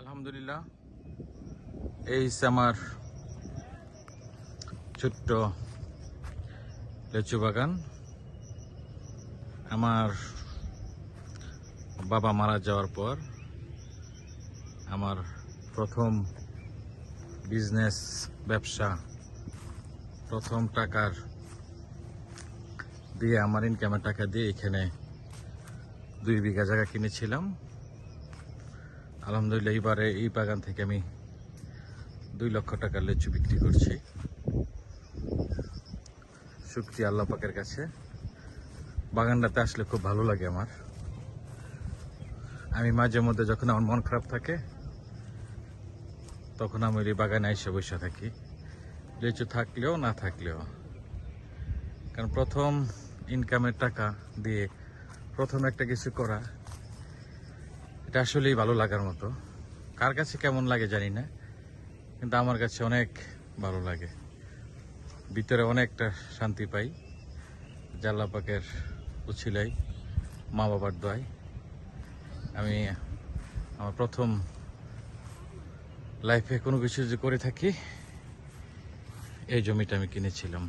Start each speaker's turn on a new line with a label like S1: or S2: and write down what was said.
S1: আলহামদুলিল্লাহ, এই আমার ছোট্ট লেচু বাগান। আমার বাবা মারা যাওয়ার পর আমার প্রথম বিজনেস ব্যবসা, প্রথম টাকার দিয়ে আমার ইনকামের টাকা দিয়ে এখানে দুই বিঘা জায়গা কিনেছিলাম। আলহামদুলিল্লাহ, এইবারে এই বাগান থেকে আমি দুই লক্ষ টাকার লেচু বিক্রি করছি। শুক্রিয়া আল্লাহ পাকের কাছে। বাগানটাতে আসলে খুব ভালো লাগে আমার। আমি মাঝে মধ্যে যখন আমার মন খারাপ থাকে, তখন আমি এই বাগানে এসে বসে থাকি। লিচু থাকলেও না থাকলেও। কারণ প্রথম ইনকামের টাকা দিয়ে প্রথম একটা কিছু করা এটা আসলেই ভালো লাগার মতো। কার কাছে কেমন লাগে জানি না, কিন্তু আমার কাছে অনেক ভালো লাগে। ভিতরে অনেকটা শান্তি পাই। জাল্লা পাকের উছিলাই মা বাবার দোয়াই আমি আমার প্রথম লাইফে কোনো কিছু যে করে থাকি, এই জমিটা আমি কিনেছিলাম।